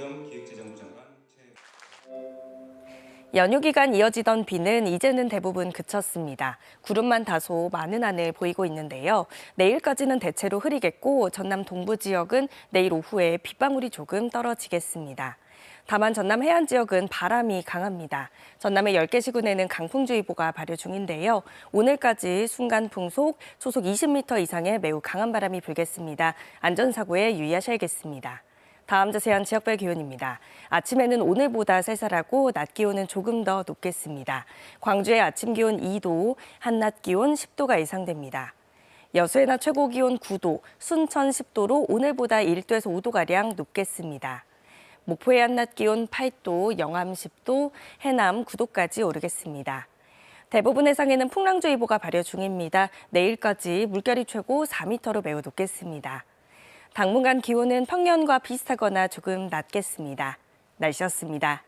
김의겸 기획재정부 장관 채... 연휴 기간 이어지던 비는 이제는 대부분 그쳤습니다. 구름만 다소 많은 하늘 보이고 있는데요. 내일까지는 대체로 흐리겠고 전남 동부 지역은 내일 오후에 빗방울이 조금 떨어지겠습니다. 다만 전남 해안 지역은 바람이 강합니다. 전남의 10개 시군에는 강풍주의보가 발효 중인데요. 오늘까지 순간 풍속 초속 20m 이상의 매우 강한 바람이 불겠습니다. 안전사고에 유의하셔야겠습니다. 다음 자세한 지역별 기온입니다. 아침에는 오늘보다 쌀쌀하고 낮 기온은 조금 더 높겠습니다. 광주의 아침 기온 2도, 한낮 기온 10도가 예상됩니다. 여수의 낮 최고 기온 9도, 순천 10도로 오늘보다 1도에서 5도가량 높겠습니다. 목포의 한낮 기온 8도, 영암 10도, 해남 9도까지 오르겠습니다. 대부분 해상에는 풍랑주의보가 발효 중입니다. 내일까지 물결이 최고 4m로 매우 높겠습니다. 당분간 기온은 평년과 비슷하거나 조금 낮겠습니다. 날씨였습니다.